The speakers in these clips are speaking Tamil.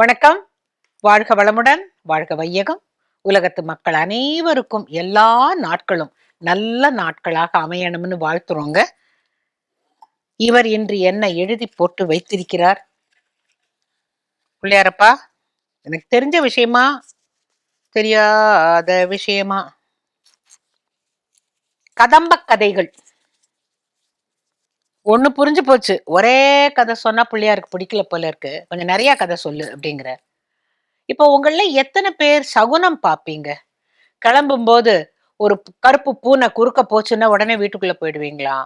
வணக்கம். வாழ்க வளமுடன் வாழ்க வையகம். உலகத்து மக்கள் அனைவருக்கும் எல்லா நாட்களும் நல்ல நாட்களாக அமையணும்னு வாழ்த்துறோங்க. இவர் இன்று என்ன எழுதி போட்டு வைத்திருக்கிறார். பிள்ளையாரப்பா எனக்கு தெரிஞ்ச விஷயமா? தெரியாத விஷயமா? கதம்ப கதைகள். ஒண்ணு புரிஞ்சு போச்சு. ஒரே கதை சொன்னா பிள்ளையாருக்கு பிடிக்கல போல இருக்கு. கொஞ்சம் நிறைய கதை சொல்லு அப்படிங்கிற. இப்போ உங்கள எத்தனை பேர் சகுனம் பார்ப்பீங்க கிளம்பும்போது ஒரு கருப்பு பூனை குறுக்க போச்சுன்னா உடனே வீட்டுக்குள்ள போயிடுவீங்களா?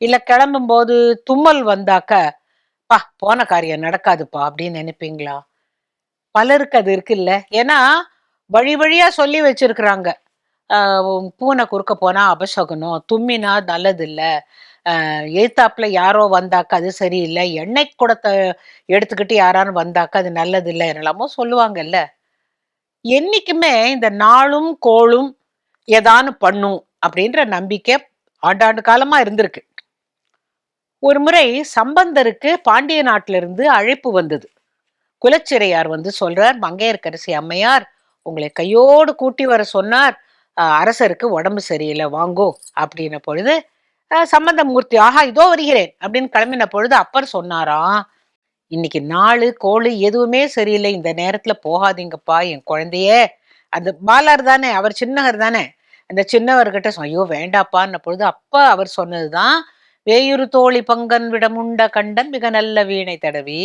இல்ல கிளம்பும்போது தும்மல் வந்தாக்க பா போன காரியம் நடக்காதுப்பா அப்படின்னு நினைப்பீங்களா? பலருக்கு அது இருக்குல்ல. ஏன்னா வழி வழியா சொல்லி வச்சிருக்கிறாங்க. பூனை குறுக்க போனா அபசகுனம் தும்மினா நல்லது இல்ல எழுத்தாப்புல யாரோ வந்தாக்க அது சரியில்லை. எண்ணெய் குடத்தை எடுத்துக்கிட்டு யாராரும் வந்தாக்க அது நல்லது இல்லை என்னெல்லாமோ சொல்லுவாங்கல்ல. என்னைக்குமே இந்த நாளும் கோளும் ஏதானு பண்ணும் அப்படின்ற நம்பிக்கை ஆண்டாண்டு காலமா இருந்திருக்கு. ஒரு முறை சம்பந்தருக்கு பாண்டிய நாட்டிலிருந்து அழைப்பு வந்தது. குலச்சிறையார் வந்து சொல்றார் மங்கையர்கரசி அம்மையார் உங்களை கையோடு கூட்டி வர சொன்னார். அரசருக்கு உடம்பு சரியில்லை வாங்கோ அப்படின்ன பொழுது சம்பந்தமூர்த்தி ஆஹா இதோ வருகிறேன் அப்படின்னு கிளம்பின பொழுது அப்பர் சொன்னாராம் இன்னைக்கு நாலு கோழு எதுவுமே சரியில்லை இந்த நேரத்துல போகாதீங்கப்பா என் குழந்தைய. அந்த பாலார் தானே அவர் சின்னவர் தானே. அந்த சின்னவர்கிட்ட ஐயோ வேண்டாப்பான்ன பொழுது அப்ப அவர் சொன்னதுதான் வேயுறு தோழி பங்கன் விடமுண்ட கண்டன் மிக நல்ல வீணை தடவி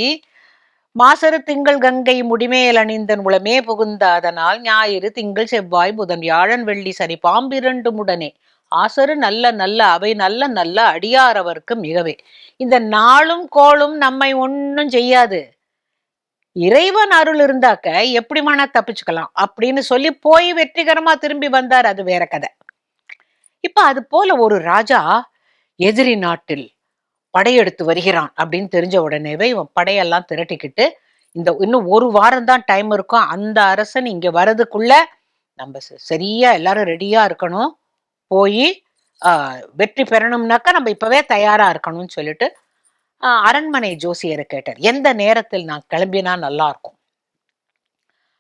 மாசரு திங்கள் கங்கை முடிமேல் அணிந்தன் உளமே புகுந்த அதனால் ஞாயிறு திங்கள் செவ்வாய் புதன் வியாழன் வெள்ளி சனி பாம்பிரண்டு உடனே ஆசரு நல்ல நல்ல அவை நல்ல நல்ல அடியாரவர்க்கு மிகவே இந்த நாளும் கோளும் நம்மை ஒன்றும் செய்யாது. இறைவன் அருள் இருந்தாக்க எப்படி வேணா தப்பிச்சுக்கலாம். அப்படின்னு சொல்லி போய் வெற்றிகரமா திரும்பி வந்தார் அது வேற கதை. இப்ப அது போல ஒரு ராஜா எதிரி நாட்டில் படையெடுத்து வருகிறான் அப்படின்னு தெரிஞ்ச உடனேவே இவன் படையெல்லாம் திரட்டிக்கிட்டு இந்த இன்னும் ஒரு வாரம் தான் டைம் இருக்கும். அந்த அரசன் இங்க வர்றதுக்குள்ள நம்ம ச- சரியா எல்லாரும் ரெடியா இருக்கணும். போய் வெற்றி பெறணும்னாக்கா நம்ம இப்பவே தயாரா இருக்கணும்னு சொல்லிட்டு அரண்மனை ஜோசியரை கேட்டார். எந்த நேரத்தில் நான் கிளம்பினா நல்லா இருக்கும்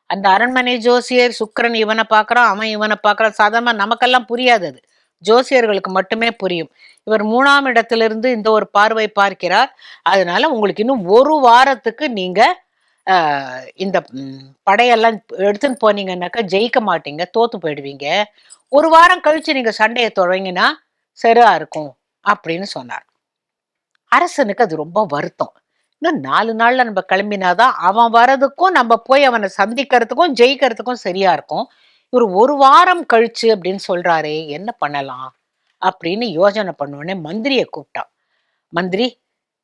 அந்த அரண்மனை ஜோசியர் சுக்கரன் இவனை பார்க்கறான் அவன் இவனை பார்க்கறான். சாதாரணமா நமக்கெல்லாம் புரியாது அது. ஜோசியர்களுக்கு மட்டுமே புரியும். இவர் மூணாம் இடத்திலிருந்து இந்த ஒரு பார்வை பார்க்கிறார். அதனால உங்களுக்கு இன்னும் ஒரு வாரத்துக்கு நீங்கள் இந்த படையெல்லாம் எடுத்துன்னு போனீங்கன்னாக்கா ஜெயிக்க மாட்டீங்க தோத்து போயிடுவீங்க. ஒரு வாரம் கழிச்சு நீங்க சண்டையை தொடங்கினா சரியா இருக்கும் அப்படின்னு சொன்னார். அரசனுக்கு அது ரொம்ப வருத்தம். இன்னும் நாலு நாள்ல நம்ம கிளம்பினாதான் அவன் வர்றதுக்கும் நம்ம போய் அவனை சந்திக்கிறதுக்கும் ஜெயிக்கிறதுக்கும் சரியா இருக்கும். இவர் ஒரு வாரம் கழிச்சு அப்படின்னு சொல்றாரே என்ன பண்ணலாம் அப்படின்னு யோசனை பண்ணுவோன்னே மந்திரியை கூப்பிட்டான். மந்திரி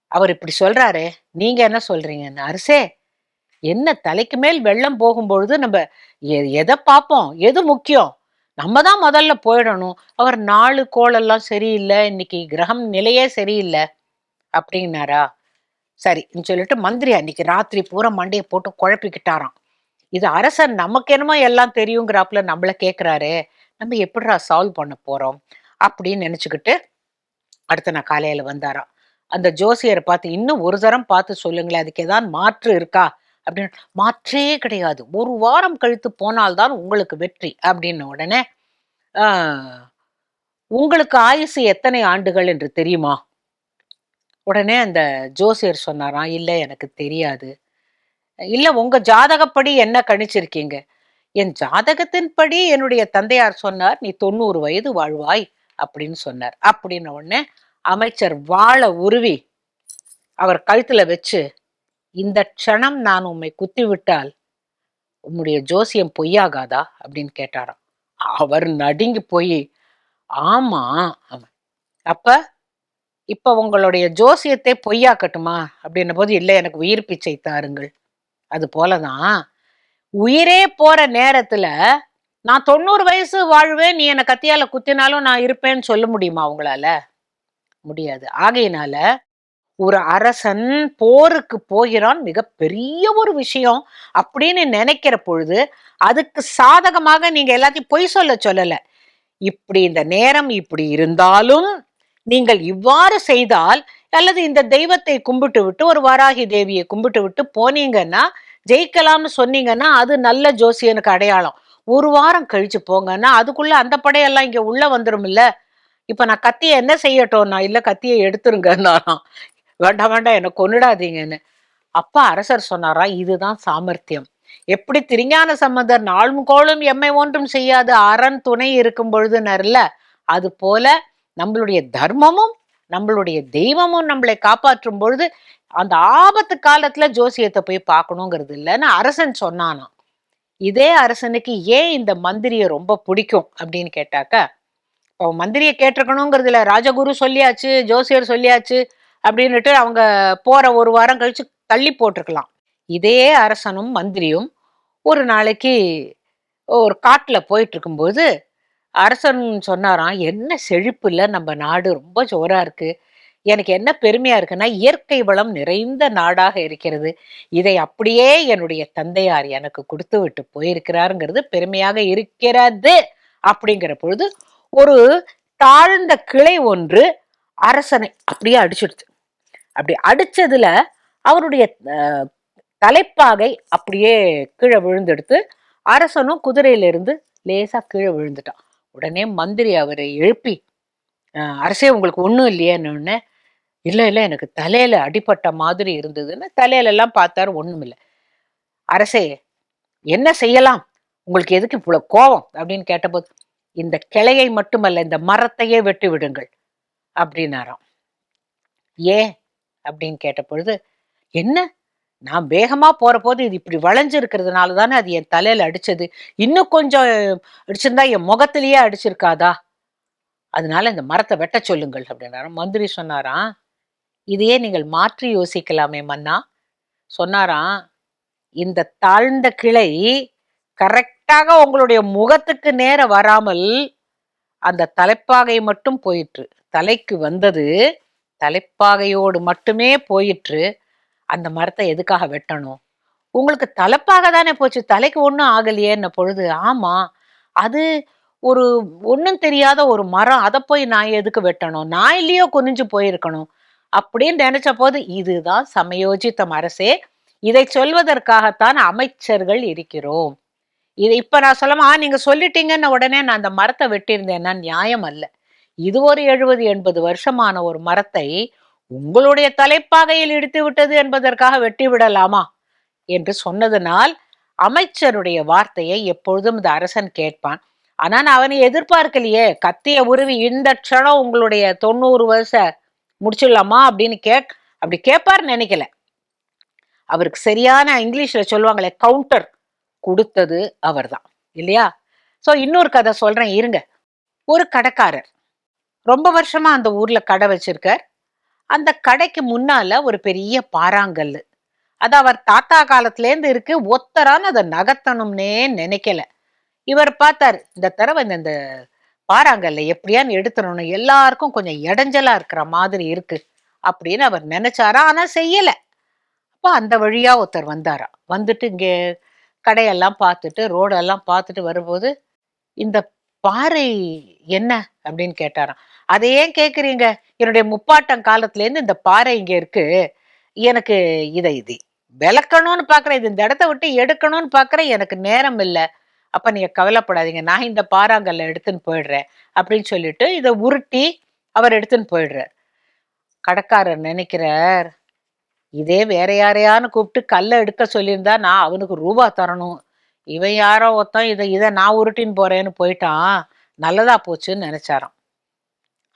அவர் இப்படி சொல்றாரு நீங்க என்ன சொல்றீங்கன்னு அரசே என்ன தலைக்கு மேல் வெள்ளம் போகும்பொழுது நம்ம எ- எதை பார்ப்போம்? எது முக்கியம்? நம்ம தான் முதல்ல போயிடணும். அவர் நாலு கோளெல்லாம் சரியில்லை. இன்னைக்கு கிரகம் நிலையே சரியில்லை. அப்படின்னாரா? சரின்னு சொல்லிட்டு மந்திரி அன்னைக்கு ராத்திரி பூரா மண்டையை போட்டு குழப்பிக்கிட்டாராம். இது அரசர் நமக்கு என்னமோ எல்லாம் தெரியுங்கிறாப்புல நம்மள கேட்குறாரு நம்ம எப்படிரா சால்வ் பண்ண போறோம்? அப்படின்னு நினச்சிக்கிட்டு அடுத்த நாள் காலையில் வந்தாராம். அந்த ஜோசியரை பார்த்து இன்னும் ஒரு தரம் பார்த்து சொல்லுங்களேன். அதுக்கு ஏதாவது மாற்று இருக்கா? அப்படின்னு மாற்றே கிடையாது. ஒரு வாரம் கழித்து போனால்தான் உங்களுக்கு வெற்றி அப்படின்னு உடனே உங்களுக்கு ஆயுசு எத்தனை ஆண்டுகள் என்று தெரியுமா? உடனே அந்த ஜோசியர் சொன்னாராம் இல்லை எனக்கு தெரியாது. இல்லை உங்கள் ஜாதகப்படி என்ன கணிச்சிருக்கீங்க? என் ஜாதகத்தின்படி என்னுடைய தந்தையார் சொன்னார் நீ தொண்ணூறு வயது வாழ்வாய் அப்படின்னு சொன்னார். அப்படின்ன உடனே அமைச்சர் வாழ உருவி அவர் கழுத்தில் வச்சு இந்த க்ஷணம் நான் உம்மை குத்திவிட்டால் உம்முடைய ஜோசியம் பொய்யாகாதா? அப்படின்னு கேட்டாராம். அவர் நடுங்கி போய் ஆமா ஆமா. அப்ப இப்ப உங்களுடைய ஜோசியத்தை பொய்யாக்கட்டுமா? அப்படின்ன போது இல்லை எனக்கு உயிர் பிச்சை தாருங்கள். அது போலதான். உயிரே போற நேரத்துல நான் தொண்ணூறு வயசு வாழ்வேன். நீ என்னை கத்தியால குத்தினாலும் நான் இருப்பேன்னு சொல்ல முடியுமா உங்களால? முடியாது. ஆகையினால ஒரு அரசன் போருக்கு போகிறான் மிக பெரிய ஒரு விஷயம் அப்படின்னு நினைக்கிற பொழுது அதுக்கு சாதகமாக நீங்க எல்லாத்தையும் பொய் சொல்ல சொல்லல. இப்படி இந்த நேரம் இப்படி இருந்தாலும் நீங்கள் இவ்வாறு செய்தால் அல்லது இந்த தெய்வத்தை கும்பிட்டு விட்டு ஒரு வராகி தேவியை கும்பிட்டு விட்டு போனீங்கன்னா ஜெயிக்கலாம்னு சொன்னீங்கன்னா அது நல்ல ஜோசியனுக்கு அடையாளம். ஒரு வாரம் கழிச்சு போங்கன்னா அதுக்குள்ள அந்த படையெல்லாம் இங்க உள்ள வந்துடும் இல்ல இப்ப நான் கத்தியை என்ன செய்யட்டும்? நான் இல்ல கத்தியை எடுத்துருங்க வேண்டாம் வேண்டாம் என்ன கொன்னுடாதீங்கன்னு. அப்பா அரசர் சொன்னாரா இதுதான் சாமர்த்தியம். எப்படி திருஞான சம்பந்தர் நாளும் கோளும் எம்மை ஒன்றும் செய்யாது அரண் துணை இருக்கும் பொழுதுனர்ல அது போல நம்மளுடைய தர்மமும் நம்மளுடைய தெய்வமும் நம்மளை காப்பாற்றும் பொழுது அந்த ஆபத்து காலத்துல ஜோசியத்தை போய் பார்க்கணுங்கிறது இல்லைன்னு அரசன் சொன்னானாம். இதே அரசனுக்கு ஏன் இந்த மந்திரியை ரொம்ப பிடிக்கும் அப்படின்னு கேட்டாக்க இப்போ மந்திரியை கேட்டிருக்கணுங்கிறது இல்லை ராஜகுரு சொல்லியாச்சு ஜோசியர் சொல்லியாச்சு அப்படின்னுட்டு அவங்க போற ஒரு வாரம் கழிச்சு தள்ளி போட்டிருக்கலாம். இதே அரசனும் மந்திரியும் ஒரு நாளைக்கு ஒரு காட்டில் போயிட்டு இருக்கும்போது அரசன் சொன்னாராம் என்ன செழிப்பு இல்லை நம்ம நாடு ரொம்ப ஜோராக இருக்குது எனக்கு என்ன பெருமையாக இருக்குன்னா இயற்கை வளம் நிறைந்த நாடாக இருக்கிறது. இதை அப்படியே என்னுடைய தந்தையார் எனக்கு கொடுத்து விட்டு போயிருக்கிறாருங்கிறது பெருமையாக இருக்கிறது. அப்படிங்கிற பொழுது ஒரு தாழ்ந்த கிளை ஒன்று அரசனை அப்படியே அடிச்சிடுச்சு. அப்படி அடிச்சதுல அவருடைய தலைப்பாகை அப்படியே கீழே விழுந்தெடுத்து அரசனும் குதிரையிலிருந்து லேசா கீழே விழுந்துட்டான். உடனே மந்திரி அவரை எழுப்பி அரசே உங்களுக்கு ஒன்றும் இல்லையேன்னு இல்லை இல்லை எனக்கு தலையில அடிபட்ட மாதிரி இருந்ததுன்னு தலையிலெல்லாம் பார்த்தாரு ஒன்றும் இல்லை. அரசே என்ன செய்யலாம்? உங்களுக்கு எதுக்கு இவ்வளோ கோபம்? அப்படின்னு கேட்டபோது இந்த கிளையை மட்டுமல்ல இந்த மரத்தையே வெட்டி விடுங்கள் அப்படின்னாராம். ஏன்? அப்படின்னு கேட்ட பொழுது என்ன? நான் வேகமாக போகிற போது இது இப்படி வளைஞ்சிருக்கிறதுனால தானே அது என் தலையில் அடித்தது இன்னும் கொஞ்சம் அடிச்சிருந்தா என் முகத்திலேயே அடிச்சிருக்காதா? அதனால இந்த மரத்தை வெட்ட சொல்லுங்கள் அப்படின்னாரு. மந்திரி சொன்னாராம் இதையே நீங்கள் மாற்றி யோசிக்கலாமே மன்னா. சொன்னாராம் இந்த தாழ்ந்த கிளை கரெக்டாக உங்களுடைய முகத்துக்கு நேர வராமல் அந்த தலைப்பாகை மட்டும் போயிற்று. தலைக்கு வந்தது தலைப்பாகையோடு மட்டுமே போயிற்று அந்த மரத்தை எதுக்காக வெட்டணும்? உங்களுக்கு தலைப்பாக தானே போச்சு தலைக்கு ஒன்றும் ஆகலையேன்ன பொழுது ஆமாம் அது ஒரு ஒன்றும் தெரியாத ஒரு மரம் அதை போய் நான் எதுக்கு வெட்டணும்? நான் இல்லையோ குனிஞ்சு போயிருக்கணும். அப்படின்னு நினைச்ச போது இதுதான் சமயோஜித்தம் அரசே இதை சொல்வதற்காகத்தான் அமைச்சர்கள் இருக்கிறோம். இதை இப்ப நான் சொல்லமா நீங்கள் நீங்க சொல்லிட்டீங்கன்னு உடனே நான் அந்த மரத்தை வெட்டியிருந்தேன்னா நியாயம் அல்ல. இது ஒரு எழுபது எண்பது வருஷமான ஒரு மரத்தை உங்களுடைய தலைப்பாகையில் இடித்து விட்டது என்பதற்காக வெட்டி விடலாமா என்று சொன்னதனால் அமைச்சருடைய வார்த்தையை எப்பொழுதும் இந்த அரசன் கேட்பான். ஆனால் அவனை எதிர்பார்க்கலையே கத்திய உருவி இந்த க்ஷணம் உங்களுடைய தொண்ணூறு வருஷ முடிச்சிடலாமா அப்படின்னு கேக் அப்படி கேட்பார்னு நினைக்கல. அவருக்கு சரியான இங்கிலீஷில் சொல்லுவாங்களே கவுண்டர் கொடுத்தது அவர்தான் இல்லையா? ஸோ இன்னொரு கதை சொல்கிறேன் இருங்க. ஒரு கடைக்காரர் ரொம்ப வருஷமா அந்த ஊர்ல கடை வச்சிருக்கார். அந்த கடைக்கு முன்னால ஒரு பெரிய பாறாங்கல் அது அவர் தாத்தா காலத்துலேருந்து இருக்கு. ஒத்தரான அதை நகர்த்தணும்னே நினைக்கல. இவர் பார்த்தாரு இந்த தடவை இந்த- இந்த பாறாங்கல்ல எப்படியான்னு எடுத்துடணும். எல்லாருக்கும் கொஞ்சம் இடைஞ்சலா இருக்கிற மாதிரி இருக்கு அப்படின்னு அவர் நினைச்சாரா. ஆனா செய்யல. அப்போ அந்த வழியா ஒருத்தர் வந்தாரா. வந்துட்டு இங்கே கடையெல்லாம் பார்த்துட்டு ரோடெல்லாம் பார்த்துட்டு வரும்போது இந்த பாறை என்ன அப்படின்னு கேட்டாராம். அதை ஏன் கேட்குறீங்க என்னுடைய முப்பாட்டம் காலத்துலேருந்து இந்த பாறை இங்கே இருக்கு. எனக்கு இதை இது விளக்கணும்னு பார்க்குறேன் இது இந்த இடத்த விட்டு எடுக்கணும்னு பார்க்குறேன் எனக்கு நேரம் இல்லை. அப்போ நீங்கள் கவலைப்படாதீங்க. நான் இந்த பாறாங்கல்ல எடுத்துன்னு போயிடுறேன் அப்படின்னு சொல்லிட்டு இதை உருட்டி அவர் எடுத்துன்னு போயிடுறார். கடைக்காரர் நினைக்கிறார் இதே வேற யாரையான்னு கூப்பிட்டு கல்லை எடுக்க சொல்லியிருந்தா நான் அவனுக்கு ரூபா தரணும். இவன் யாரோ ஒருத்தன் இதை இதை நான் உருட்டின்னு போறேன்னு போயிட்டான். நல்லதா போச்சுன்னு நினைச்சாராம்.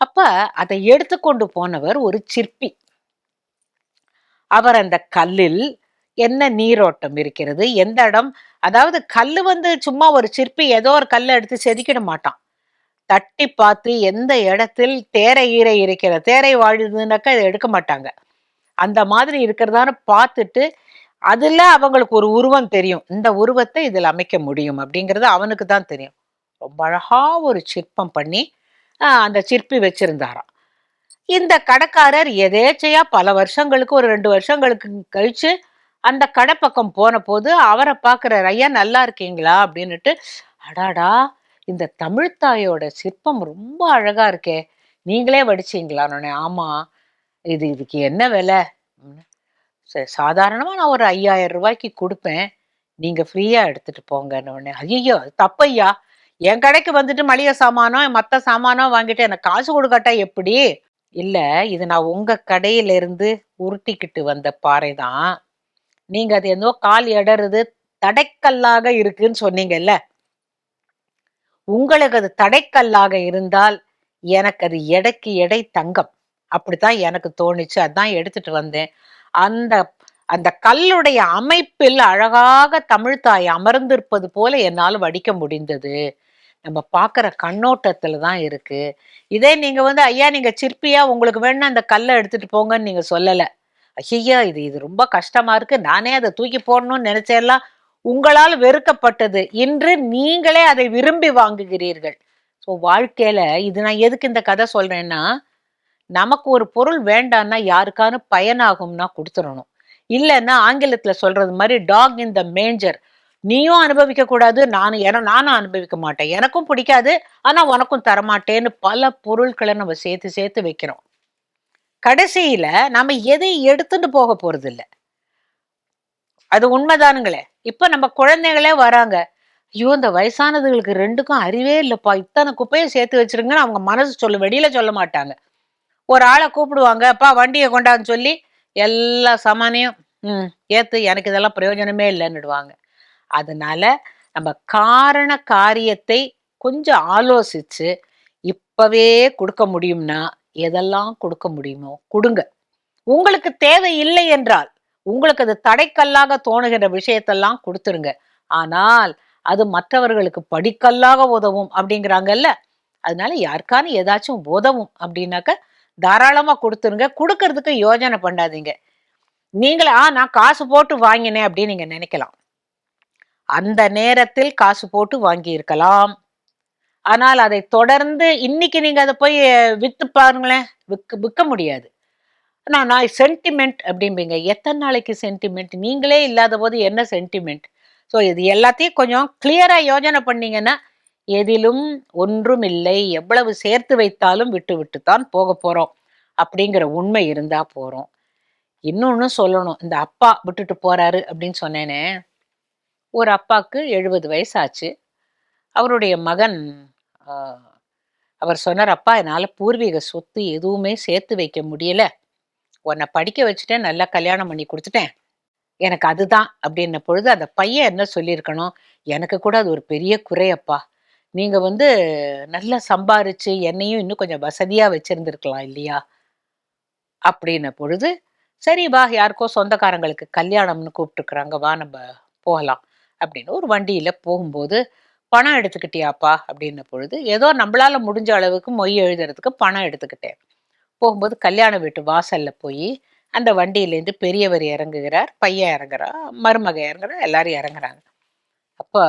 அப்ப அதை எடுத்துக்கொண்டு போனவர் ஒரு சிற்பி. அவர் அந்த கல்லில் என்ன நீரோட்டம் இருக்கிறது? எந்த இடம்? அதாவது கல் வந்து சும்மா ஒரு சிற்பி ஏதோ ஒரு கல்லை எடுத்து செதுக்கிட மாட்டான். தட்டி பார்த்து எந்த இடத்தில் தேரை ஈரை இருக்கிற தேரை வாழுதுனாக்கா இதை எடுக்க மாட்டாங்க. அந்த மாதிரி இருக்கிறதான்னு பார்த்துட்டு அதுல அவங்களுக்கு ஒரு உருவம் தெரியும். இந்த உருவத்தை இதில் அமைக்க முடியும் அப்படிங்கிறது அவனுக்கு தான் தெரியும். ரொம்ப அழகா ஒரு சிற்பம் பண்ணி அந்த சிற்பி வச்சிருந்தாராம். இந்த கடைக்காரர் எதேச்சையா பல வருஷங்களுக்கு ஒரு ரெண்டு வருஷங்களுக்கு கழிச்சு அந்த கடை பக்கம் போன போது அவரை பார்க்குறாரு ஐயா நல்லா இருக்கீங்களா? அப்படின்னுட்டு அடாடா இந்த தமிழ்த்தாயோட சிற்பம் ரொம்ப அழகா இருக்கே. நீங்களே வடிச்சீங்களா ஆமா இது இதுக்கு என்ன விலை? சாதாரணமாக சரி நான் ஒரு ஐயாயிரம் ரூபாய்க்கு கொடுப்பேன். நீங்க ஃப்ரீயா எடுத்துட்டு போங்கன்னு. உடனே, ஐயோ அது என் கடைக்கு வந்துட்டு மளிகை சாமானோ, மற்ற சாமானோ வாங்கிட்டு எனக்கு காசு கொடுக்கட்டா எப்படி?" "இல்ல, இது நான் உங்க கடையிலிருந்து உருட்டிக்கிட்டு வந்த பாறை தான். நீங்க அது என்னோ கால் இடறுது, தடைக்கல்லாக இருக்குன்னு சொன்னீங்கல்ல. உங்களுக்கு அது தடைக்கல்லாக இருந்தால், எனக்கு அது எடைக்கு எடை தங்கம். அப்படித்தான் எனக்கு தோணுச்சு. அதான் எடுத்துட்டு வந்தேன். அந்த அந்த கல்லுடைய அமைப்பில் அழகாக தமிழ்தாய் அமர்ந்திருப்பது போல என்னால் வடிக்க முடிந்தது. நம்ம பார்க்குற கண்ணோட்டத்தில் தான் இருக்குது இதே நீங்கள் வந்து, "ஐயா நீங்கள் சிற்பியா, உங்களுக்கு வேணும்னா அந்த கல்லை எடுத்துகிட்டு போங்கன்னு" நீங்கள் சொல்லலை ஐயா இது இது ரொம்ப கஷ்டமாக இருக்குது நானே அதை தூக்கி போடணும்னு நெனச்சேன்லாம்" உங்களால் வெறுக்கப்பட்டது. இன்று நீங்களே அதை விரும்பி வாங்குகிறீர்கள். ஸோ வாழ்க்கையில் இது நான் எதுக்கு இந்த கதை சொல்கிறேன்னா நமக்கு ஒரு பொருள் வேண்டான்னா யாருக்கானு பயனாகும்னா கொடுத்துடணும் இல்லைன்னா ஆங்கிலத்தில் சொல்கிறது மாதிரி டாக் இன் த மேஞ்சர். நீயும் அனுபவிக்க கூடாது, நானும் ஏன்னா நானும் அனுபவிக்க மாட்டேன். எனக்கும் பிடிக்காது, ஆனா உனக்கும் தரமாட்டேன்னு பல பொருட்களை நம்ம சேர்த்து சேர்த்து வைக்கிறோம். கடைசியில நம்ம எதையும் எடுத்துட்டு போக போறதில்ல. அது உண்மைதானுங்களே! இப்ப நம்ம குழந்தைகளே வராங்க. ஐயோ! இந்த வயசானதுகளுக்கு ரெண்டுக்கும் அறிவே இல்லைப்பா இத்தனை குப்பையை சேர்த்து வச்சிருங்கன்னு அவங்க மனசு சொல்லும். வெளியில சொல்ல மாட்டாங்க. ஒரு ஆளை கூப்பிடுவாங்க. "அப்பா வண்டியை கொண்டான்னு" சொல்லி எல்லா சாமானையும் ம் ஏத்து. எனக்கு இதெல்லாம் பிரயோஜனமே இல்லைன்னுடுவாங்க அதனால நம்ம காரண காரியத்தை கொஞ்சம் ஆலோசிச்சு, இப்பவே கொடுக்க முடியும்னா, எதெல்லாம் கொடுக்க முடியுமோ கொடுங்க உங்களுக்கு தேவை இல்லை என்றால், உங்களுக்கு அது தடைக்கல்லாக தோணுகின்ற விஷயத்தெல்லாம் கொடுத்துருங்க ஆனால், அது மற்றவர்களுக்கு படிக்கல்லாக உதவும் அப்படிங்கிறாங்கல்ல. அதனால யாருக்கான ஏதாச்சும் உதவும் அப்படின்னாக்க, தாராளமா கொடுத்துருங்க கொடுக்கறதுக்கு யோஜனை பண்ணாதீங்க. நீங்களே, "ஆ நான் காசு போட்டு வாங்கினேன்" அப்படின்னு நீங்க நினைக்கலாம் அந்த நேரத்தில் காசு போட்டு வாங்கியிருக்கலாம். ஆனால் அதை தொடர்ந்து இன்னைக்கு நீங்க அதை போய் வித்து பாருங்களேன். விக்க விற்க முடியாது. நான் நான் சென்டிமெண்ட் அப்படிம்பீங்க. எத்தனை நாளைக்கு சென்டிமெண்ட் நீங்களே இல்லாத போது என்ன சென்டிமெண்ட் ஸோ இது எல்லாத்தையும் கொஞ்சம் கிளியரா யோசனை பண்ணீங்கன்னா, எதிலும் ஒன்றும் இல்லை எவ்வளவு சேர்த்து வைத்தாலும் விட்டு விட்டு தான் போக போறோம். அப்படிங்கிற உண்மை இருந்தா போறோம். இன்னொன்னு சொல்லணும். இந்த அப்பா விட்டுட்டு போறாரு அப்படின்னு சொன்னேனே. ஒரு அப்பாவுக்கு எழுபது வயசு ஆச்சு. அவருடைய மகன் அவர் சொன்னார், "அப்பா என்னால் பூர்வீக சொத்து எதுவுமே சேர்த்து வைக்க முடியல. உன்னை படிக்க வச்சுட்டேன். நல்லா கல்யாணம் பண்ணி கொடுத்துட்டேன் எனக்கு அதுதான்" அப்படின்ன பொழுது அந்த பையன் என்ன சொல்லியிருக்கணும், "எனக்கு கூட அது ஒரு பெரிய குறையப்பா நீங்கள் வந்து நல்லா சம்பாரிச்சு என்னையும் இன்னும் கொஞ்சம் வசதியாக வச்சுருந்துருக்கலாம் இல்லையா?" அப்படின்ன பொழுது, "சரி வா யாருக்கோ சொந்தக்காரங்களுக்கு கல்யாணம்னு கூப்பிட்டுருக்குறாங்க வா நம்ம போகலாம்" அப்படின்னு ஒரு வண்டியில் போகும்போது, "பணம் எடுத்துக்கிட்டியாப்பா?" அப்படின்ன பொழுது, ஏதோ நம்மளால் முடிஞ்ச அளவுக்கு மொய் எழுதுறதுக்கு பணம் எடுத்துக்கிட்டேன். போகும்போது கல்யாண வீட்டு வாசலில் போய் அந்த வண்டியிலேருந்து பெரியவர் இறங்குகிறார், பையன் இறங்குறா மருமக இறங்குறா, எல்லாரும் இறங்குறாங்க. அப்போ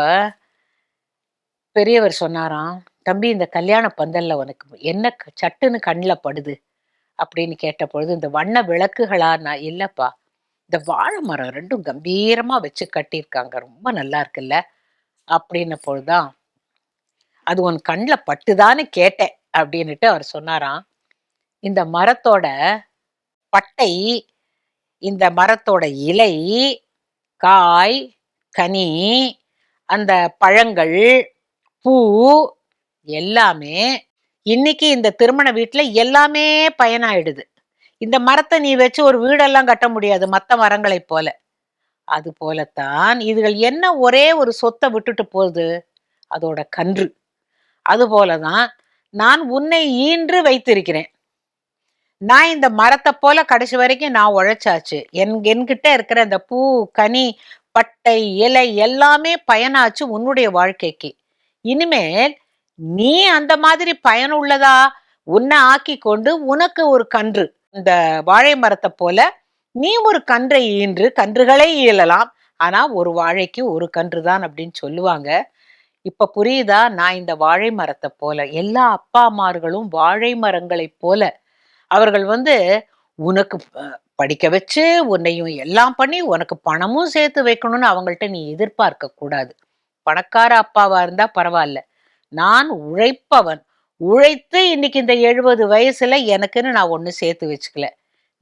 பெரியவர் சொன்னாராம், "தம்பி இந்த கல்யாண பந்தலில் உனக்கு என்ன க சட்டுன்னு கண்ணில் படுது?" அப்படின்னு கேட்ட பொழுது "இந்த வண்ண விளக்குகளா?" இல்லைப்பா இந்த வாழை மரம் ரெண்டும் கம்பீரமாக வச்சு கட்டியிருக்காங்க. ரொம்ப நல்லா இருக்குல்ல?" அப்படின்ன பொழுது தான், "அது உன் கண்ணில் பட்டுதான்னு கேட்டேன்" அப்படின்னுட்டு அவர் சொன்னாராம். இந்த மரத்தோட பட்டை, இந்த மரத்தோட இலை, காய், கனி, அந்த பழங்கள், பூ எல்லாமே இன்னைக்கு இந்த திருமண வீட்டில் எல்லாமே பயனாயிடுது. இந்த மரத்தை நீ வச்சு ஒரு வீடெல்லாம் கட்ட முடியாது மற்ற மரங்களைப் போல. அது போலத்தான் இதுகள் என்ன ஒரே ஒரு சொத்தை விட்டுட்டு போகுது? அதோட கன்று. அதுபோலதான் நான் உன்னை ஈன்று வைத்திருக்கிறேன். நான் இந்த மரத்தை போல கடைசி வரைக்கும் நான் உழைச்சாச்சு. என் என்கிட்ட இருக்கிற இந்த பூ, கனி, பட்டை, இலை எல்லாமே பயனாச்சு உன்னுடைய வாழ்க்கைக்கு. இனிமேல் நீ அந்த மாதிரி பயனுள்ளதா உன்னை ஆக்கி கொண்டு உனக்கு ஒரு கன்று. இந்த வாழை மரத்தை போல நீ ஒரு கன்றை ஈன்று கன்றுகளை ஈழலாம். ஆனா ஒரு வாழைக்கு ஒரு கன்று தான் அப்படின்னு சொல்லுவாங்க. இப்ப புரியுதா? நான் இந்த வாழை மரத்தை போல. எல்லா அப்பாமார்களும் வாழை மரங்களைப் போல. அவர்கள் வந்து உனக்கு படிக்க வச்சு, உன்னையும் எல்லாம் பண்ணி, உனக்கு பணமும் சேர்த்து வைக்கணும்னு அவங்கள்ட்ட நீ எதிர்பார்க்க கூடாது. பணக்கார அப்பாவா இருந்தா பரவாயில்ல நான் உழைப்பவன். உழைத்து இன்னைக்கு இந்த 70 வயசுல எனக்குன்னு நான் ஒன்று சேர்த்து வச்சுக்கல.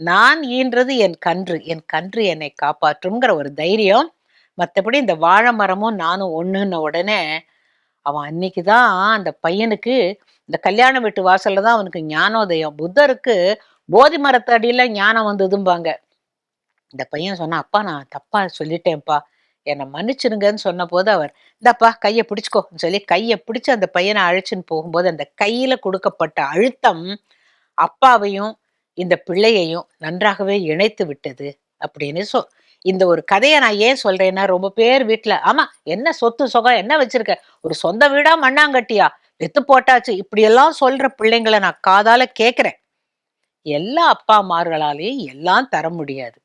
நான் ஈன்றது என் கன்று. என் கன்று என்னை காப்பாற்றுங்கிற ஒரு தைரியம். மற்றபடி இந்த வாழை மரமும் நானும் ஒன்றுன்ன உடனே அவன் அன்னைக்குதான் அந்த பையனுக்கு இந்த கல்யாண வீட்டு வாசல்ல தான் அவனுக்கு ஞானோதயம். புத்தருக்கு போதி மரத்தடியில ஞானம் வந்ததும்பாங்க. இந்த பையன் சொன்னா அப்பா நான் தப்பா சொல்லிட்டேன்ப்பா. என்னை மன்னிச்சிருங்கன்னு சொன்ன போது அவர் இந்தாப்பா கையை பிடிச்சிக்கோன்னு சொல்லி கையை பிடிச்சி அந்த பையனை அழைச்சின்னு போகும்போது அந்த கையில கொடுக்கப்பட்ட அழுத்தம் அப்பாவையும் இந்த பிள்ளையையும் நன்றாகவே இணைத்து விட்டது அப்படின்னு சொ இந்த ஒரு கதையை நான் ஏன் சொல்றேன்னா ரொம்ப பேர் வீட்டில் ஆமா என்ன சொத்து சுகம் என்ன வச்சிருக்க? ஒரு சொந்த வீடா மண்ணாங்கட்டியா? வித்து போட்டாச்சு. இப்படியெல்லாம் சொல்ற பிள்ளைங்களை நான் காதால கேட்குறேன் எல்லா அப்பா அம்மார்களாலையும் எல்லாம் தர முடியாது.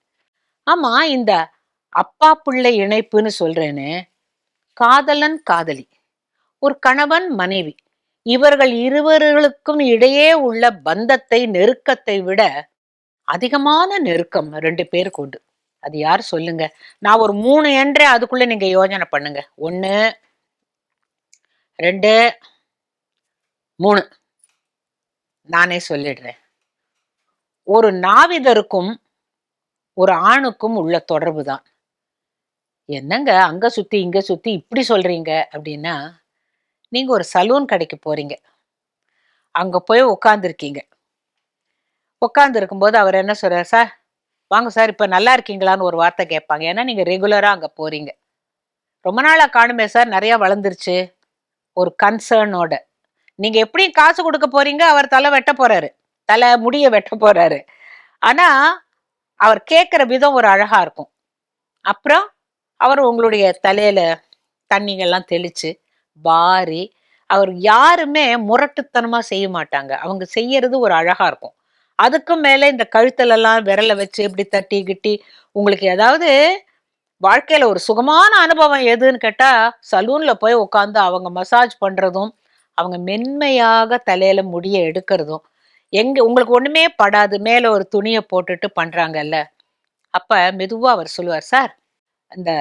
ஆமா இந்த அப்பா பிள்ளை இணைப்புன்னு சொல்றேன்னு காதலன் காதலி ஒரு கணவன் மனைவி இவர்கள் இருவர்களுக்கும் இடையே உள்ள பந்தத்தை நெருக்கத்தை விட அதிகமான நெருக்கம் ரெண்டு பேருக்கு உண்டு. அது யார் சொல்லுங்க? நான் ஒரு மூணு என்றே அதுக்குள்ள நீங்க யோஜனை பண்ணுங்க. ஒன்று ரெண்டு மூணு. நானே சொல்லிடுறேன். ஒரு நாவிதருக்கும் ஒரு ஆணுக்கும் உள்ள தொடர்பு தான் என்னங்க அங்க சுத்தி இங்க சுத்தி இப்படி சொல்றீங்க அப்படின்னா நீங்க ஒரு சலூன் கடைக்கு போறீங்க. அங்க போய் உட்காந்துருக்கீங்க உட்கார்ந்து போது அவர் என்ன சொல்றார் சார் வாங்க சார் இப்ப நல்லா இருக்கீங்களான்னு ஒரு வார்த்தை கேட்பாங்க. ஏன்னா நீங்க ரெகுலரா அங்க போறீங்க. ரொம்ப நாளா காணுமே சார் நிறைய வளர்ந்துருச்சு. ஒரு கன்சர்னோட நீங்க எப்படியும் காசு கொடுக்க போறீங்க அவர் தலை வெட்ட போறாரு. தலை முடிய வெட்ட போறாரு. ஆனா அவர் கேட்குற விதம் ஒரு அழகா இருக்கும். அப்புறம் அவர் உங்களுடைய தலையில தண்ணிகள்லாம் தெளிச்சு வாரி அவர் யாருமே முரட்டுத்தனமா செய்ய மாட்டாங்க. அவங்க செய்யறது ஒரு அழகா இருக்கும். அதுக்கும் மேல இந்த கழுத்தலெல்லாம் விரலை விரல வச்சு இப்படி தட்டி கிட்டி உங்களுக்கு ஏதாவது வாழ்க்கையில ஒரு சுகமான அனுபவம் எதுன்னு கேட்டா சலூன்ல போய் உட்காந்து அவங்க மசாஜ் பண்றதும் அவங்க மென்மையாக தலையில முடிய எடுக்கிறதும் எங்க உங்களுக்கு ஒண்ணுமே படாது மேல ஒரு துணியை போட்டுட்டு பண்றாங்கல்ல. அப்ப மெதுவா அவர் சொல்லுவார் சார் அந்த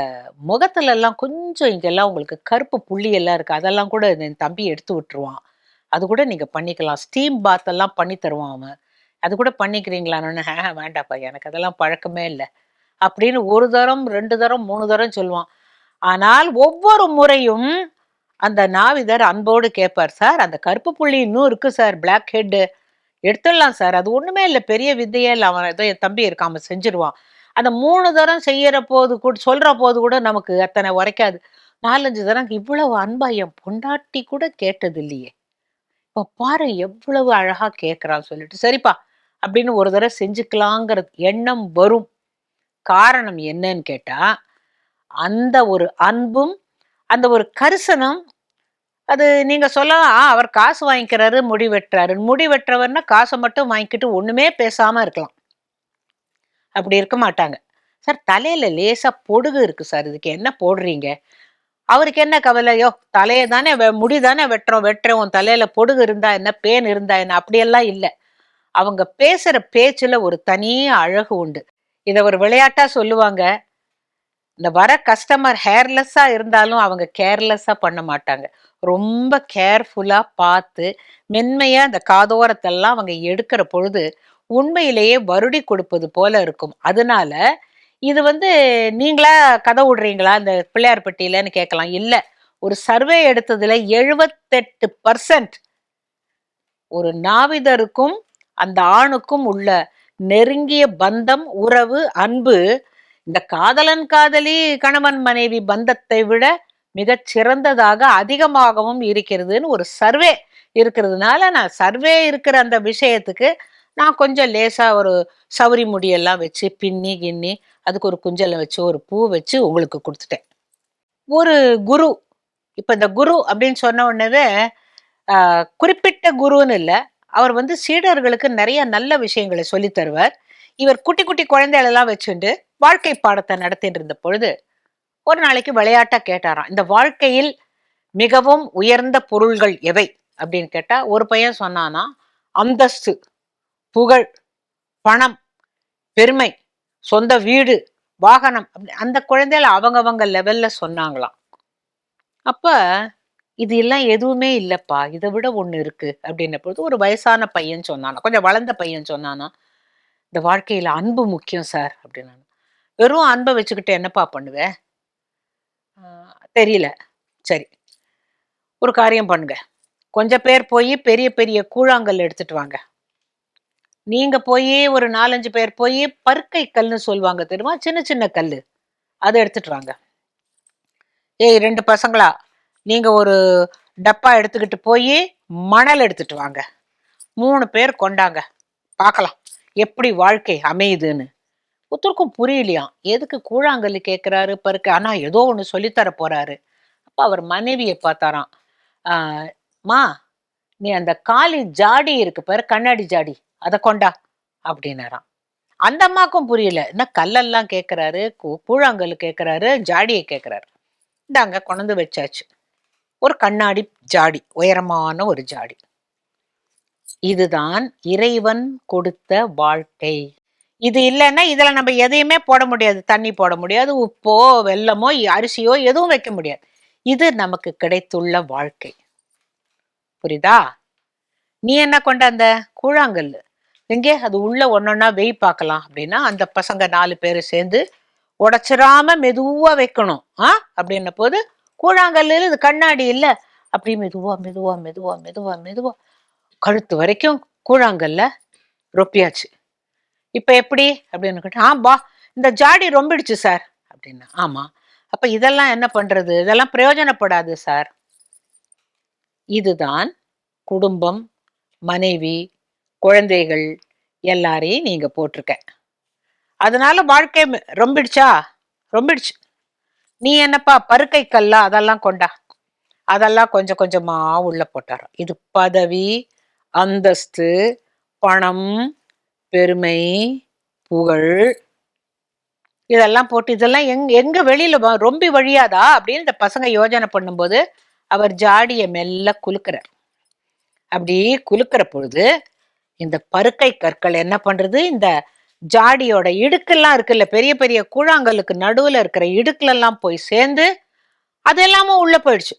முகத்துல எல்லாம் கொஞ்சம் இங்கெல்லாம் உங்களுக்கு கருப்பு புள்ளி எல்லாம் இருக்கு. அதெல்லாம் கூட என் தம்பி எடுத்து விட்டுருவான். அது கூட நீங்க பண்ணிக்கலாம். ஸ்டீம் பாத் எல்லாம் பண்ணி தருவான் அவன். அது கூட பண்ணிக்கிறீங்களான்னு வேண்டாப்பா எனக்கு அதெல்லாம் பழக்கமே இல்லை. அப்படின்னு ஒரு தரம் ரெண்டு தரம் மூணு தரம் சொல்லுவான். ஆனால் ஒவ்வொரு முறையும் அந்த நாவிதர் அன்போடு கேட்பார் சார் அந்த கருப்பு புள்ளி இன்னும் இருக்கு சார். பிளாக் ஹெட்டு எடுத்துடலாம் சார். அது ஒண்ணுமே இல்லை. பெரிய வித்தையே இல்லை. அவன் ஏதோ என் தம்பி இருக்காம செஞ்சிருவான். அந்த மூணு தரம் செய்யற போது கூட சொல்ற போது கூட நமக்கு அத்தனை உரைக்காது. நாலஞ்சு தரம் இவ்வளவு அன்பா என் பொண்டாட்டி கூட கேட்டது இல்லையே இப்போ பாரு எவ்வளவு அழகா கேட்கறான்னு சொல்லிட்டு சரிப்பா அப்படின்னு ஒரு தடவை செஞ்சுக்கலாங்கிற எண்ணம் வரும். காரணம் என்னன்னு கேட்டா அந்த ஒரு அன்பும் அந்த ஒரு கரிசனம் அது நீங்க சொல்லலாம் அவர் காசு வாங்கிக்கிறாரு முடி வெட்டுறாரு. முடி வெட்டுறவர்னா காசை மட்டும் வாங்கிக்கிட்டு ஒண்ணுமே பேசாம இருக்கலாம். அப்படி இருக்க மாட்டாங்க. சார் தலையில லேசா பொடுகு இருக்கு சார் இதுக்கு என்ன போடுறீங்க? அவருக்கு என்ன கவலையோ தலையை தானே முடி தானே வெட்டுறோம் வெட்டுறோம் உன் தலையில பொடுகு இருந்தா என்ன பேன் இருந்தா என்ன அப்படியெல்லாம் இல்லை. அவங்க பேசுற பேச்சுல ஒரு தனி அழகு உண்டு. இதை ஒரு விளையாட்டா சொல்லுவாங்க. இந்த வர கஸ்டமர் ஹேர்லெஸ்ஸா இருந்தாலும் அவங்க கேர்லெஸ்ஸா பண்ண மாட்டாங்க. ரொம்ப கேர்ஃபுல்லா பார்த்து மென்மையா அந்த காதோரத்தெல்லாம் அவங்க எடுக்கிற பொழுது உண்மையிலேயே வருடி கொடுப்பது போல இருக்கும். அதனால இது வந்து நீங்களா கதை விடுறீங்களா? இந்த பிள்ளையார்பட்டியிலன்னு கேட்கலாம். இல்ல ஒரு சர்வே எடுத்ததுல எழுபத்தெட்டு பர்சன்ட் ஒரு நாவிதருக்கும் அந்த ஆணுக்கும் உள்ள நெருங்கிய பந்தம் உறவு அன்பு இந்த காதலன் காதலி கணவன் மனைவி பந்தத்தை விட மிகச் சிறந்ததாக அதிகமாகவும் இருக்கிறதுன்னு ஒரு சர்வே இருக்கிறதுனால நான் சர்வே இருக்கிற அந்த விஷயத்துக்கு நான் கொஞ்சம் லேசாக ஒரு சவுரி முடியெல்லாம் வச்சு பின்னி கின்னி அதுக்கு ஒரு குஞ்சலை வச்சு ஒரு பூ வச்சு உங்களுக்கு கொடுத்துட்டேன். ஒரு குரு இப்போ இந்த குரு அப்படின்னு சொன்ன உடனே குறிப்பிட்ட குருன்னு இல்லை அவர் வந்து சீடர்களுக்கு நிறைய நல்ல விஷயங்களை சொல்லித் தருவார். இவர் குட்டி குட்டி குழந்தைகள் எல்லாம் வச்சுண்டு வாழ்க்கை பாடத்தை நடத்திட்டு இருந்த பொழுது ஒரு நாளைக்கு விளையாட்டாக கேட்டாராம். இந்த வாழ்க்கையில் மிகவும் உயர்ந்த பொருள்கள் எவை அப்படின்னு கேட்டால் ஒரு பையன் சொன்னானா அந்தஸ்து. புகழ் பணம் பெருமை சொந்த வீடு வாகனம் அப்படி அந்த குழந்தைகள் அவங்கவங்க லெவல்ல சொன்னாங்களாம். அப்ப இது எல்லாம் எதுவுமே இல்லைப்பா இதை விட ஒன்று இருக்கு அப்படின்ன பொழுது ஒரு வயசான பையன் சொன்னானா கொஞ்சம் வளர்ந்த பையன் சொன்னானா இந்த வாழ்க்கையில அன்பு முக்கியம் சார் அப்படின்னு வெறும் அன்பை வச்சுக்கிட்டு என்னப்பா பண்ணுவேன் தெரியல. சரி ஒரு காரியம் பண்ணுங்க. கொஞ்சம் பேர் போய் பெரிய பெரிய கூழாங்கல் எடுத்துட்டு வாங்க. நீங்க போய் ஒரு நாலஞ்சு பேர் போய் பருக்கை கல்னு சொல்லுவாங்க தெரியுமா? சின்ன சின்ன கல் அதை எடுத்துட்டுறாங்க ஏய் ரெண்டு பசங்களா நீங்க ஒரு டப்பா எடுத்துக்கிட்டு போய் மணல் எடுத்துட்டு வாங்க. மூணு பேர் கொண்டாங்க. பார்க்கலாம் எப்படி வாழ்க்கை அமையுதுன்னு. ஒருத்தருக்கும் புரியலையாம் எதுக்கு கூழாங்கல் கேட்குறாரு பருக்கு. ஆனால் ஏதோ ஒன்று சொல்லித்தர போறாரு. அப்போ அவர் மனைவியை பார்த்தாராம். மா நீ அந்த காலி ஜாடி இருக்கு பாரு கண்ணாடி ஜாடி அதை கொண்டா அப்படின்னாராம். அந்த அம்மாக்கும் புரியல. என்ன கல்லெல்லாம் கேட்குறாரு கூழாங்கல் கேட்குறாரு ஜாடியை கேட்குறாரு இந்தாங்க கொண்டு வச்சாச்சு. ஒரு கண்ணாடி ஜாடி உயரமான ஒரு ஜாடி. இதுதான் இறைவன் கொடுத்த வாழ்க்கை. இது இல்லைன்னா இதில் நம்ம எதையுமே போட முடியாது. தண்ணி போட முடியாது உப்போ வெள்ளமோ அரிசியோ எதுவும் வைக்க முடியாது. இது நமக்கு கிடைத்துள்ள வாழ்க்கை. புரியுதா? நீ என்ன கொண்ட அந்த கூழாங்கல்? எங்கே? அது உள்ள ஒன்னொன்னா வெய் பார்க்கலாம் அப்படின்னா அந்த பசங்க நாலு பேர் சேர்ந்து உடைச்சிடாம மெதுவா வைக்கணும். ஆ? அப்படின்ன போது கூழாங்கல் இது கண்ணாடி இல்லை. அப்படி மெதுவா மெதுவா மெதுவா மெதுவா மெதுவா. கழுத்து வரைக்கும் கூழாங்கல்ல ரொப்பியாச்சு. இப்போ எப்படி? அப்படின்னு கேட்டா ஆ பா இந்த ஜாடி ரொம்பிடுச்சு சார். அப்படின்னா ஆமா. அப்ப இதெல்லாம் என்ன பண்றது? இதெல்லாம் பிரயோஜனப்படாது சார். இதுதான் குடும்பம் மனைவி குழந்தைகள் எல்லாரையும் நீங்க போட்டிருக்க. அதனால வாழ்க்கை ரொம்பிடுச்சா? ரொம்பிடுச்சு. நீ என்னப்பா பருக்கை கல்லா அதெல்லாம் கொண்டா? அதெல்லாம் கொஞ்சம் கொஞ்சமா உள்ள போட்டாரோ இது பதவி அந்தஸ்து பணம் பெருமை புகழ். இதெல்லாம் போட்டு இதெல்லாம் எங் எங்க வெளியில ரொம்ப வழியாதா? அப்படின்னு இந்த பசங்க யோஜனை பண்ணும்போது அவர் ஜாடிய மெல்ல குலுக்கிறார். அப்படி குலுக்கிற பொழுது இந்த பருக்கை கற்கள் என்ன பண்றது? இந்த ஜாடியோட இடுக்கெல்லாம் இருக்குல்ல பெரிய பெரிய கூழாங்கலுக்கு நடுவில் இருக்கிற இடுக்குலெல்லாம் போய் சேர்ந்து அது எல்லாமும் உள்ள போயிடுச்சு.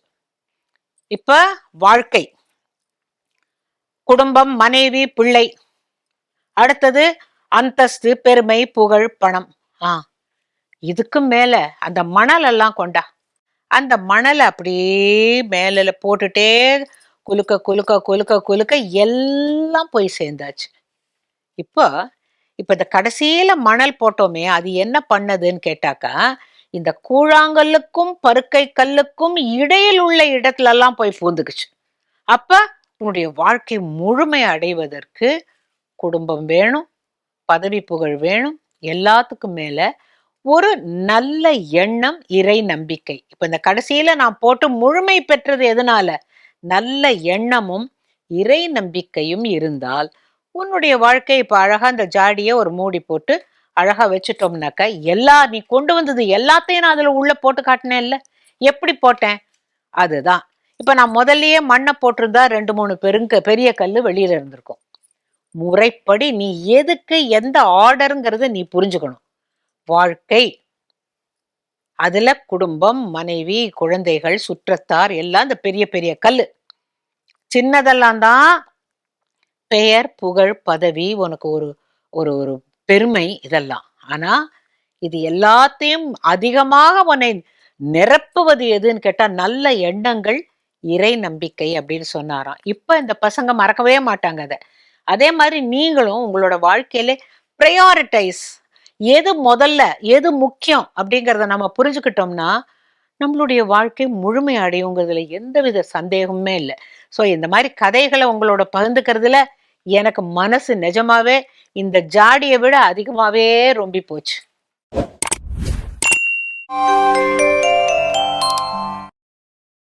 இப்ப வாழ்க்கை. குடும்பம் மனைவி பிள்ளை. அடுத்தது அந்தஸ்து பெருமை புகழ் பணம். ஆ இதுக்கு மேல அந்த மணல் எல்லாம் கொண்டா. அந்த மணலை அப்படியே மேலே போட்டுட்டே குலுக்க குலுக்க குலுக்க குலுக்க எல்லாம் போய் சேர்ந்தாச்சு. இப்போ இப்போ இந்த கடைசியில் மணல் போட்டோமே அது என்ன பண்ணதுன்னு கேட்டாக்கா இந்த கூழாங்கல்லுக்கும் பருக்கை கல்லுக்கும் இடையில் உள்ள இடத்துலலாம் போய் பூந்துக்குச்சு. அப்போ உன்னுடைய வாழ்க்கை முழுமை அடைவதற்கு குடும்பம் வேணும் பதவி புகழ் வேணும் எல்லாத்துக்கும் மேலே ஒரு நல்ல எண்ணம் இறை நம்பிக்கை. இப்ப இந்த கடைசியில நான் போட்டு முழுமை பெற்றது எதனால? நல்ல எண்ணமும் இறை நம்பிக்கையும் இருந்தால் உன்னுடைய வாழ்க்கை இப்ப அழகா அந்த ஜாடியை ஒரு மூடி போட்டு அழகா வச்சுட்டோம்னாக்க எல்லா நீ கொண்டு வந்தது எல்லாத்தையும் நான் அதுல உள்ள போட்டு காட்டினேன் இல்ல எப்படி போட்டேன்? அதுதான். இப்ப நான் முதல்லயே மண்ணை போட்டிருந்தா ரெண்டு மூணு பெருங்க பெரிய கல் வெளியில இருந்திருக்கும். முறைப்படி நீ எதுக்கு எந்த ஆர்டருங்கிறத நீ புரிஞ்சுக்கணும். வாழ்க்கை. அதுல குடும்பம் மனைவி குழந்தைகள் சுற்றத்தார் எல்லாம் இந்த பெரிய பெரிய கல் சின்னதெல்லாம் தான் பெயர் புகழ் பதவி உனக்கு ஒரு ஒரு ஒரு பெருமை இதெல்லாம். ஆனா இது எல்லாத்தையும் அதிகமாக உன்னை நிரப்புவது எதுன்னு கேட்டா நல்ல எண்ணங்கள் இறை நம்பிக்கை அப்படின்னு சொன்னாராம். இப்ப இந்த பசங்க மறக்கவே மாட்டாங்க அதை. அதே மாதிரி நீங்களும் உங்களோட வாழ்க்கையில ப்ரையாரிட்டைஸ் எது முதல்ல எது முக்கியம் அப்படிங்கிறத நம்ம புரிஞ்சுக்கிட்டோம்னா நம்மளுடைய வாழ்க்கை முழுமை அடையுங்கிறதுல எந்தவித சந்தேகமுமே இல்லை. ஸோ இந்த மாதிரி கதைகளை உங்களோட பகிர்ந்துக்கிறதுல எனக்கு மனசு நிஜமாவே இந்த ஜாடியை விட அதிகமாகவே ரொம்பி போச்சு.